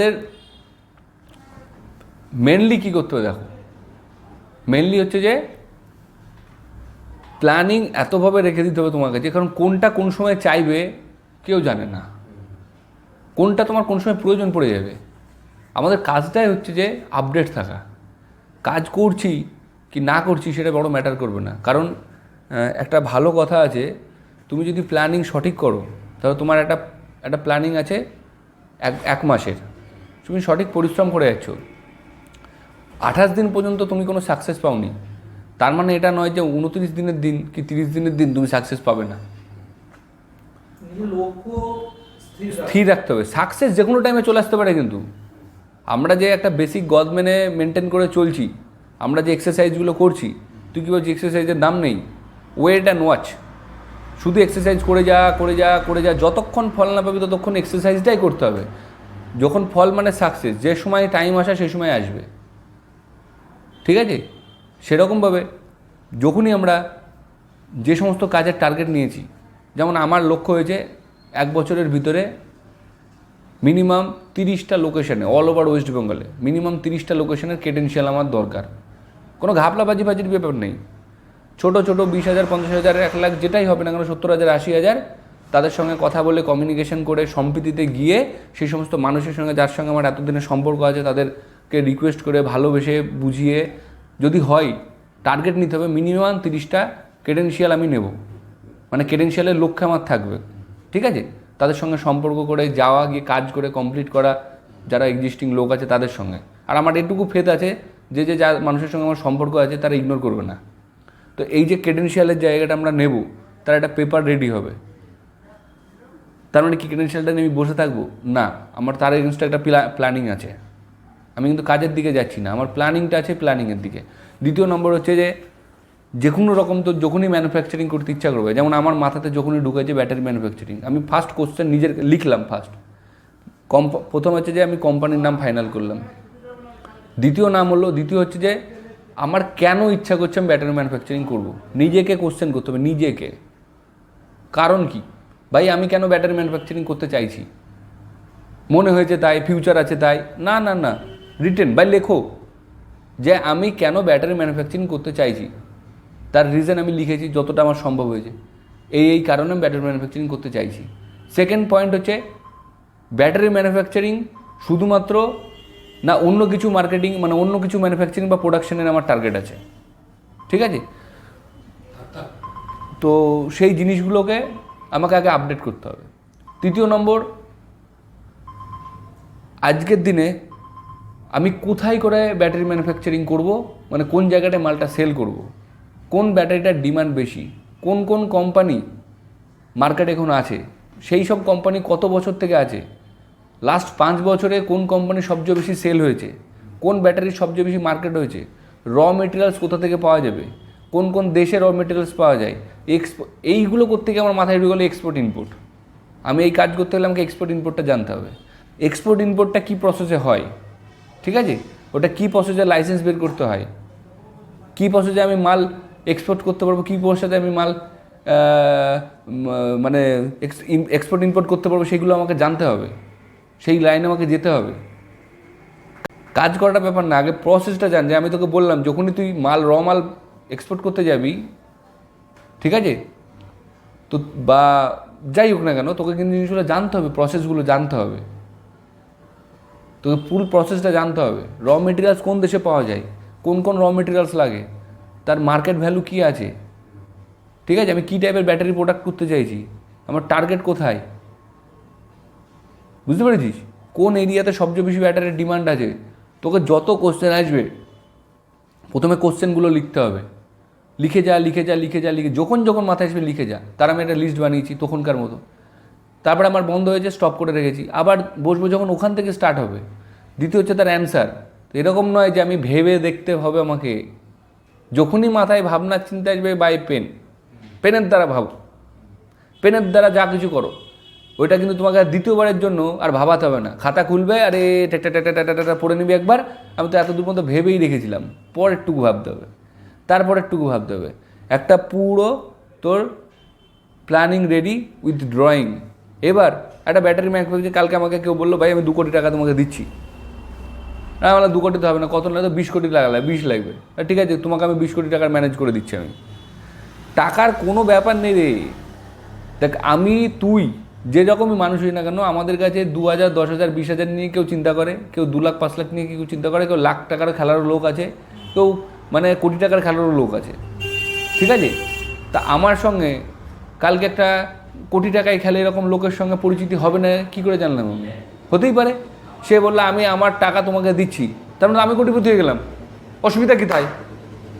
আমাদের মেনলি কী করতে হবে দেখো? মেনলি হচ্ছে যে প্ল্যানিং এতভাবে রেখে দিতে হবে তোমার কাছে কারণ কোনটা কোন সময় চাইবে কেউ জানে না। কোনটা তোমার কোন সময় প্রয়োজন পড়ে যাবে। আমাদের কাজটাই হচ্ছে যে আপডেট থাকা। কাজ করছি কি না করছি সেটা বড় ম্যাটার করবে না। কারণ একটা ভালো কথা আছে, তুমি যদি প্ল্যানিং সঠিক করো, তাহলে তোমার একটা একটা প্ল্যানিং আছে এক এক মাসের। তুমি সঠিক পরিশ্রম করে যাচ্ছ। আঠাশ দিন পর্যন্ত তুমি কোনো সাকসেস পাওনি। তার মানে এটা নয় যে উনত্রিশ দিনের দিন কি তিরিশ দিনের দিন তুমি সাকসেস পাবে না। স্থির রাখতে হবে। সাকসেস যে কোনো টাইমে চলে আসতে পারে কিন্তু। আমরা যে একটা বেসিক গদ মেনে মেনটেন করে চলছি আমরা যে এক্সারসাইজগুলো করছি তুই কি বলছিস এক্সারসাইজের নাম নেই? ওয়েট অ্যান্ড ওয়াচ শুধু এক্সারসাইজ করে যা করে যা করে যা যতক্ষণ ফল না পাবি ততক্ষণ এক্সারসাইজটাই করতে হবে। যখন ফল মানে সাকসেস যে সময় টাইম আসা সেই সময় আসবে। ঠিক আছে? সেরকমভাবে যখনই আমরা যে সমস্ত কাজের টার্গেট নিয়েছি, যেমন আমার লক্ষ্য হয়েছে এক বছরের ভিতরে মিনিমাম তিরিশটা লোকেশনে অল ওভার ওয়েস্ট বেঙ্গলে মিনিমাম তিরিশটা লোকেশনের ক্রেডেন্সিয়াল আমার দরকার। কোনো ঘাপলা বাজি বাজির ব্যাপার নেই। ছোট ছোট, বিশ হাজার, পঞ্চাশ হাজার, এক লাখ, যেটাই হবে না কেন, সত্তর হাজার, আশি হাজার তাদের সঙ্গে কথা বলে কমিউনিকেশন করে সম্প্রীতিতে গিয়ে সেই সমস্ত মানুষের সঙ্গে যার সঙ্গে আমার এতদিনের সম্পর্ক আছে তাদেরকে রিকোয়েস্ট করে ভালোবেসে বুঝিয়ে যদি হয় টার্গেট নিতে হবে মিনিমাম তিরিশটা ক্রেডেন্সিয়াল আমি নেব। মানে ক্রেডেন্সিয়ালের লক্ষ্য আমার থাকবে। ঠিক আছে? তাদের সঙ্গে সম্পর্ক করে যাওয়া, গিয়ে কাজ করে কমপ্লিট করা যারা এক্সিস্টিং লোক আছে তাদের সঙ্গে। আর আমার এটুকু ফেত আছে যে যে যা মানুষের সঙ্গে আমার সম্পর্ক আছে তারা ইগনোর করবে না। তো এই যে ক্রেডেন্সিয়ালের জায়গাটা আমরা নেব, তার একটা পেপার রেডি হবে। তার মানে কি ক্রেডেন্সিয়ালটা নিয়ে আমি বসে থাকব? না, আমার তার এগেনস্টে একটা প্ল্যানিং আছে। আমি কিন্তু কাজের দিকে যাচ্ছি না, আমার প্ল্যানিংটা আছে প্ল্যানিংয়ের দিকে। দ্বিতীয় নম্বর হচ্ছে যে যে কোনো রকম তো যখনই ম্যানুফ্যাকচারিং করতে ইচ্ছা করবে, যেমন আমার মাথাতে যখনই ঢুকেছে ব্যাটারি ম্যানুফ্যাকচারিং আমি ফার্স্ট কোশ্চেন নিজের লিখলাম ফার্স্ট কম্প প্রথম হচ্ছে যে আমি কোম্পানির নাম ফাইনাল করলাম। দ্বিতীয় নাম হলো, দ্বিতীয় হচ্ছে যে, আমার কেন ইচ্ছা করছে আমি ব্যাটারি ম্যানুফ্যাকচারিং করব? নিজেকে কোশ্চেন করতে হবে, নিজেকে। কারণ কি? ভাই, আমি কেন ব্যাটারি ম্যানুফ্যাকচারিং করতে চাইছি? মনে হয়েছে তাই ফিউচার আছে তাই। না না না রিটেন বাই লেখো। যে আমি কেন ব্যাটারি ম্যানুফ্যাকচারিং করতে চাইছি, তার রিজন আমি লিখেছি যতটা আমার সম্ভব হয়েছে। এই এই কারণে আমি ব্যাটারি ম্যানুফ্যাকচারিং করতে চাইছি। সেকেন্ড পয়েন্ট হচ্ছে ব্যাটারি ম্যানুফ্যাকচারিং শুধুমাত্র না, অন্য কিছু মার্কেটিং মানে অন্য কিছু ম্যানুফ্যাকচারিং বা প্রোডাকশনের আমার টার্গেট আছে। ঠিক আছে? তো সেই জিনিসগুলোকে আমাকে আগে আপডেট করতে হবে। তৃতীয় নম্বর, আজকের দিনে আমি কোথায় করে ব্যাটারি ম্যানুফ্যাকচারিং করব? মানে কোন জায়গাটায় মালটা সেল করব? কোন ব্যাটারিটার ডিমান্ড বেশি? কোন কোন কোম্পানি মার্কেট এখন আছে? সেই সব কোম্পানি কত বছর থেকে আছে? লাস্ট পাঁচ বছরে কোন কোম্পানি সবচেয়ে বেশি সেল হয়েছে? কোন ব্যাটারির সবচেয়ে বেশি মার্কেট হয়েছে? র মেটেরিয়ালস কোথা থেকে পাওয়া যাবে? কোন কোন দেশে র মেটেরিয়ালস পাওয়া যায় এক্সপো এইগুলো করতে গিয়ে আমার মাথায় ঢুকে গেলো এক্সপোর্ট ইনপুট আমি এই কাজ করতে গেলে আমাকে এক্সপোর্ট ইনপুটটা জানতে হবে। এক্সপোর্ট ইনপুটটা কী প্রসেসে হয়? ঠিক আছে? ওটা কী প্রসেসে লাইসেন্স বের করতে হয়? কী প্রসেসে আমি মাল এক্সপোর্ট করতে পারব? কী প্রসেসে আমি মাল মানে এক্সপোর্ট ইম্পোর্ট করতে পারব? সেগুলো আমাকে জানতে হবে। সেই লাইনে আমাকে যেতে হবে। কাজ করাটা ব্যাপার না। আগে প্রসেসটা জান। যে আমি তোকে বললাম, যখনই তুই মাল র মাল এক্সপোর্ট করতে যাবি, ঠিক আছে? তো বা যাই হোক না কেন, তোকে কিন্তু জিনিসগুলো জানতে হবে প্রসেসগুলো জানতে হবে। তোকে ফুল প্রসেসটা জানতে হবে। র মেটেরিয়ালস কোন দেশে পাওয়া যায়? কোন কোন র মেটেরিয়ালস লাগে? তার মার্কেট ভ্যালু কী আছে? ঠিক আছে? আমি কী টাইপের ব্যাটারি প্রোডাক্ট করতে চাইছি? আমার টার্গেট কোথায়? বুঝতে পেরেছিস? কোন এরিয়াতে সবচেয়ে বেশি ব্যাটারির ডিমান্ড আছে? তোকে যত কোশ্চেন আসবে, প্রথমে কোশ্চেনগুলো লিখতে হবে। লিখে যা লিখে যা লিখে যা, লিখে যখন যখন মাথায় আসবে লিখে যা। তার আমি একটা লিস্ট বানিয়েছি তখনকার মতো। তারপরে আমার বন্ধ হয়েছে স্টপ করে রেখেছি। আবার বসবো যখন ওখান থেকে স্টার্ট হবে। দ্বিতীয় হচ্ছে তার অ্যান্সার তো এরকম নয় যে আমি ভেবে দেখতে হবে আমাকে। যখনই মাথায় ভাবনা, চিন্তা আসবে বাই পেন পেনের দ্বারা ভাবো। পেনের দ্বারা যা কিছু করো। ওইটা কিন্তু তোমাকে দ্বিতীয়বারের জন্য আর ভাবাতে হবে না। খাতা খুলবে, আরে টেটা টেটা টেটা টেটা পড়ে নিবি একবার। আমি তো এতদূর মতো ভেবেই রেখেছিলাম। পরেরটুকু ভাবতে হবে। তারপরেরটুকু ভাবতে হবে। একটা পুরো তোর প্ল্যানিং রেডি উইথ ড্রয়িং এবার একটা ব্যাটারি ম্যানুফ্যাকচার কালকে আমাকে কেউ বলল, ভাই, আমি দু কোটি টাকা তোমাকে দিচ্ছি। না আমার দু কোটি তো হবে না, কত না, তো বিশ কোটি লাগালে বিশ লাগবে। ঠিক আছে, তোমাকে আমি বিশ কোটি টাকার ম্যানেজ করে দিচ্ছি আমি। টাকার কোনো ব্যাপার নেই রে। দেখ, আমি, তুই, যে রকমই মানুষ হই না কেন, আমাদের কাছে দু হাজার, দশ হাজার, বিশ হাজার নিয়ে কেউ চিন্তা করে, কেউ দু লাখ, পাঁচ লাখ নিয়ে কেউ চিন্তা করে, কেউ লাখ টাকার খেলারও লোক আছে, কেউ মানে কোটি টাকার খেলারও লোক আছে। ঠিক আছে? তা আমার সঙ্গে কালকে একটা কোটি টাকায় খেলে এরকম লোকের সঙ্গে পরিচিতি হবে না, কি করে জানলাম আমি? হতেই পারে। সে বলল, আমি আমার টাকা তোমাকে দিচ্ছি। তার মানে আমি কোটিপতি হয়ে গেলাম। অসুবিধা কী তাই?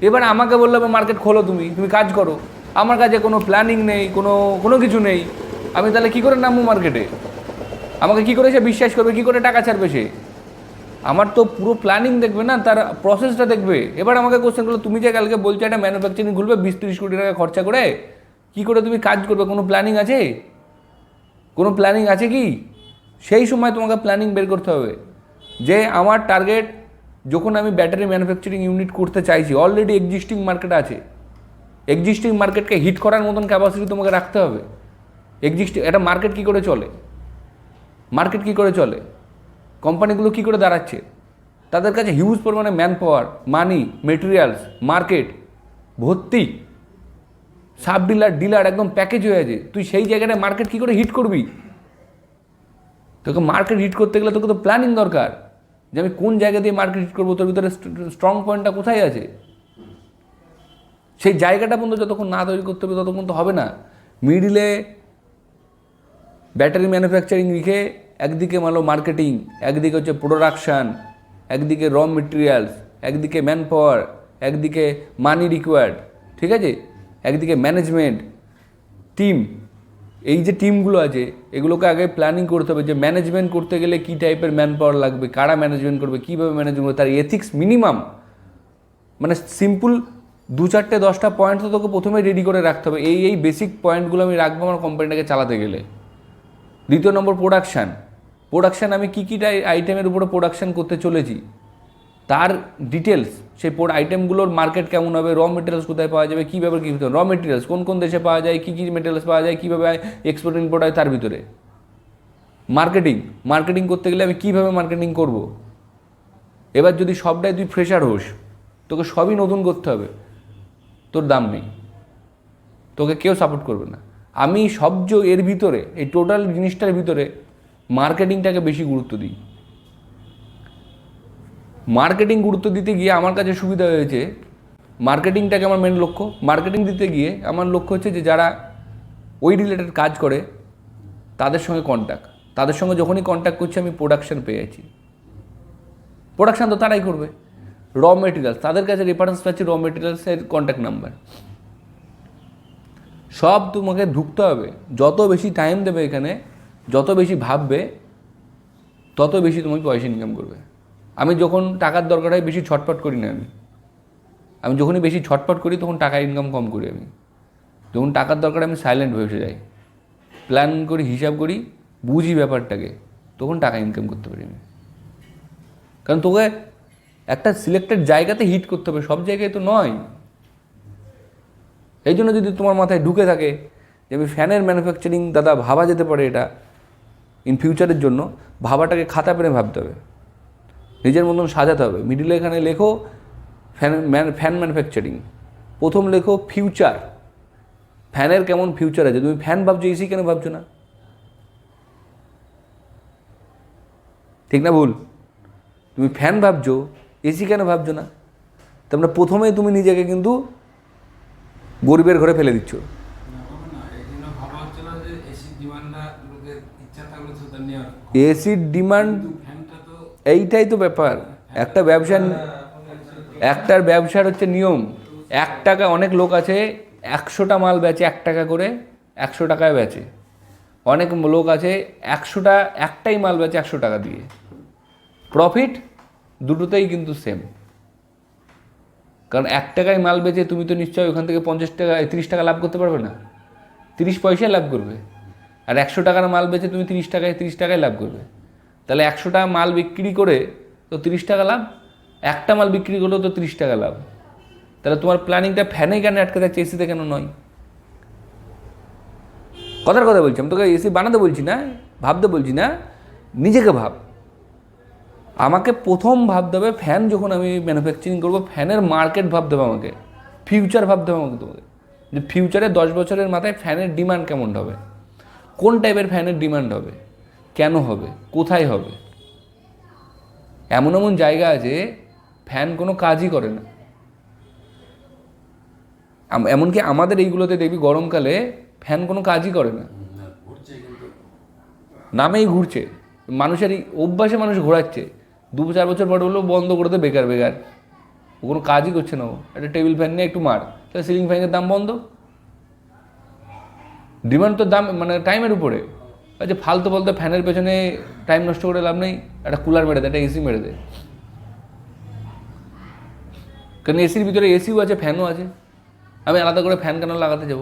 এবার আমাকে বলল মার্কেট খোলো তুমি তুমি কাজ করো। আমার কাছে কোনো প্ল্যানিং নেই, কোনো কোনো কিছু নেই। আমি তাহলে কী করে নামবো মার্কেটে? আমাকে কী করে সে বিশ্বাস করবে? কী করে টাকা ছাড়বে সে? আমার তো পুরো প্ল্যানিং দেখবে না, তার প্রসেসটা দেখবে। এবার আমাকে কোশ্চেন করল, তুমি যে কালকে বলছো একটা ম্যানুফ্যাকচারিং খুলবে, বিশ তিরিশ কোটি টাকা খরচা করে? কী করে তুমি কাজ করবে? কোনো প্ল্যানিং আছে? কোনো প্ল্যানিং আছে কি? সেই সময় তোমাকে প্ল্যানিং বের করতে হবে। যে আমার টার্গেট যখন আমি ব্যাটারি ম্যানুফ্যাকচারিং ইউনিট করতে চাইছি অলরেডি এক্সিস্টিং মার্কেট আছে। এক্সিস্টিং মার্কেটকে হিট করার মতন ক্যাপাসিটি তোমাকে রাখতে হবে। এক্সিস্টিং একটা মার্কেট কী করে চলে? মার্কেট কী করে চলে? কোম্পানিগুলো কী করে দাঁড়াচ্ছে? তাদের কাছে হিউজ পরিমাণে manpower money materials market ভর্তি। সাব ডিলার ডিলার একদম প্যাকেজ হয়ে আছে। তুই সেই জায়গাটায় মার্কেট কী করে হিট করবি? তোকে মার্কেট হিট করতে গেলে তোকে তো প্ল্যানিং দরকার। যে আমি কোন জায়গা দিয়ে মার্কেট হিট করব, তোর ভিতরে স্ট্রং পয়েন্টটা কোথায় আছে? সেই জায়গাটা পর্যন্ত যতক্ষণ না তৈরি করতে হবে, ততক্ষণ তো হবে না। মিডিলে ব্যাটারি ম্যানুফ্যাকচারিং লিখে একদিকে মানো মার্কেটিং একদিকে হচ্ছে প্রোডাকশান একদিকে র মেটেরিয়ালস একদিকে ম্যান পাওয়ার একদিকে মানি রিকোয়ার্ড ঠিক আছে? একদিকে ম্যানেজমেন্ট টিম এই যে টিমগুলো আছে, এগুলোকে আগে প্ল্যানিং করতে হবে যে ম্যানেজমেন্ট করতে গেলে কী টাইপের ম্যান পাওয়ার লাগবে, কারা ম্যানেজমেন্ট করবে, কীভাবে ম্যানেজমেন্ট করবে, তার এথিক্স মিনিমাম মানে সিম্পল দু চারটে, দশটা পয়েন্ট তো তোকে প্রথমে রেডি করে রাখতে হবে। এই এই বেসিক পয়েন্টগুলো আমি রাখব আমার কোম্পানিটাকে চালাতে গেলে। দ্বিতীয় নম্বর প্রোডাকশান প্রোডাকশান আমি কী কী আইটেমের উপরে প্রোডাকশান করতে চলেছি, তার ডিটেলস সেই পোড আইটেমগুলোর মার্কেট কেমন হবে র মেটেরিয়ালস কোথায় পাওয়া যাবে, কীভাবে কী ভিতরে র মেটেরিয়ালস কোন কোন দেশে পাওয়া যায়, কী কী মেটেরিয়ালস পাওয়া যায়, কীভাবে এক্সপোর্ট ইম্পোর্ট হয় তার ভিতরে। মার্কেটিং মার্কেটিং করতে গেলে আমি কীভাবে মার্কেটিং করব? এবার যদি সবটাই তুই ফ্রেশার হোস, তোকে সবই নতুন করতে হবে, তোর দাম নেই। তোকে কেউ সাপোর্ট করবে না। আমি সবজ এর ভিতরে, এই টোটাল জিনিসটার ভিতরে মার্কেটিংটাকে বেশি গুরুত্ব দিই। মার্কেটিং গুরুত্ব দিতে গিয়ে আমার কাছে সুবিধা হয়েছে, মার্কেটিংটাকে আমার মেন লক্ষ্য। মার্কেটিং দিতে গিয়ে আমার লক্ষ্য হচ্ছে যে যারা ওই রিলেটেড কাজ করে, তাদের সঙ্গে কন্ট্যাক্ট তাদের সঙ্গে যখনই কন্ট্যাক্ট করছি, আমি প্রোডাকশান পেয়ে যাচ্ছি প্রোডাকশান তো তারাই করবে। র মেটেরিয়ালস তাদের কাছে রেফারেন্স পাচ্ছি র মেটেরিয়ালসের কন্ট্যাক্ট নাম্বার সব তোমাকে ঢুকতে হবে। যত বেশি টাইম দেবে এখানে যত বেশি ভাববে, তত বেশি তুমি পয়সা ইনকাম করবে। আমি যখন টাকার দরকার হয় বেশি ছটপট করি না আমি। আমি যখনই বেশি ছটপট করি, তখন টাকা ইনকাম কম করি আমি। যখন টাকার দরকার আমি সাইলেন্ট বসে যাই। প্ল্যান করি, হিসাব করি, বুঝি ব্যাপারটাকে, তখন টাকা ইনকাম করতে পারি আমি। কারণ তোকে একটা সিলেক্টেড জায়গাতে হিট করতে হবে, সব জায়গায় তো নয়। এই জন্য যদি তোমার মাথায় ঢুকে থাকে যে আমি ফ্যানের ম্যানুফ্যাকচারিং দাদা ভাবা যেতে পারে এটা ইন ফিউচারের জন্য ভাবাটাকে খাতা পেনে ভাবতে হবে। নিজের মতন সাজাতে হবে। মিডিলে এখানে লেখো ফ্যান ম্যান ফ্যান ম্যানুফ্যাকচারিং প্রথম লেখো ফিউচার ফ্যানের কেমন ফিউচার আছে? তুমি ফ্যান ভাবছ এসি কেন ভাবছ না? ঠিক না ভুল? তুমি ফ্যান ভাবছ এসি কেন ভাবছ না? তোমরা প্রথমেই তুমি নিজেকে কিন্তু গরিবের ঘরে ফেলে দিচ্ছ না, হবে না। এই জন্য ভাবা হচ্ছে না যে এসির ডিমান্ডটা লোকের ইচ্ছা থাকলে সেটা নেওয়ার। এসির ডিমান্ড এইটাই তো ব্যাপার। একটা ব্যবসা একটার ব্যবসার হচ্ছে নিয়ম। এক টাকা অনেক লোক আছে, একশোটা মাল বেচে এক টাকা করে একশো টাকায় বেচে। অনেক লোক আছে, একশোটা, একটাই মাল বেচে একশো টাকা দিয়ে। প্রফিট দুটোতেই কিন্তু সেম কারণ এক টাকায় মাল বেচে তুমি তো নিশ্চয়ই ওখান থেকে পঞ্চাশ টাকা, তিরিশ টাকা লাভ করতে পারবে না। তিরিশ পয়সায় লাভ করবে। আর একশো টাকার মাল বেচে তুমি তিরিশ টাকায় তিরিশ টাকায় লাভ করবে। তাহলে একশো টাকা মাল বিক্রি করে তো তিরিশ টাকা লাভ, একটা মাল বিক্রি করলেও তো তিরিশ টাকা লাভ। তাহলে তোমার প্ল্যানিংটা ফ্যানে কেন আটকে থাকছে? এসিতে কেন নয়? কথার কথা বলছি, আমি তোকে এসি বানাতে বলছি না, ভাবতে বলছি না, নিজেকে ভাব। আমাকে প্রথম ভাবতে হবে ফ্যান যখন আমি ম্যানুফ্যাকচারিং করব, ফ্যানের মার্কেট ভাবতে হবে আমাকে। ফিউচার ভাবতে হবে আমাকে তোমাকে। যে ফিউচারে দশ বছরের মাথায় ফ্যানের ডিমান্ড কেমন হবে? কোন টাইপের ফ্যানের ডিমান্ড হবে? কেন হবে? কোথায় হবে? এমন এমন জায়গা আছে ফ্যান কোনো কাজই করে না। এমনকি আমাদের এইগুলোতে দেখবি গরমকালে ফ্যান কোনো কাজই করে না। নামেই ঘুরছে। মানুষের এই অভ্যাসে মানুষ ঘোরাচ্ছে। দু চার বছর পর হলো বন্ধ করে দেবে বেকার বেকার। ও কোনো কাজই করছে না ও। একটা টেবিল ফ্যান নিয়ে একটু মার। তাহলে সিলিং ফ্যানের দাম বন্ধ। ডিমান্ড তো দাম মানে টাইমের উপরে। যে ফালতু ফালতু ফ্যানের পেছনে টাইম নষ্ট করে লাভ নেই, একটা কুলার মেরে দেয়, একটা এসি মেরে দেয়। কারণ এসির ভিতরে এসিও আছে ফ্যানও আছে। আমি আলাদা করে ফ্যান কেন লাগাতে যাব?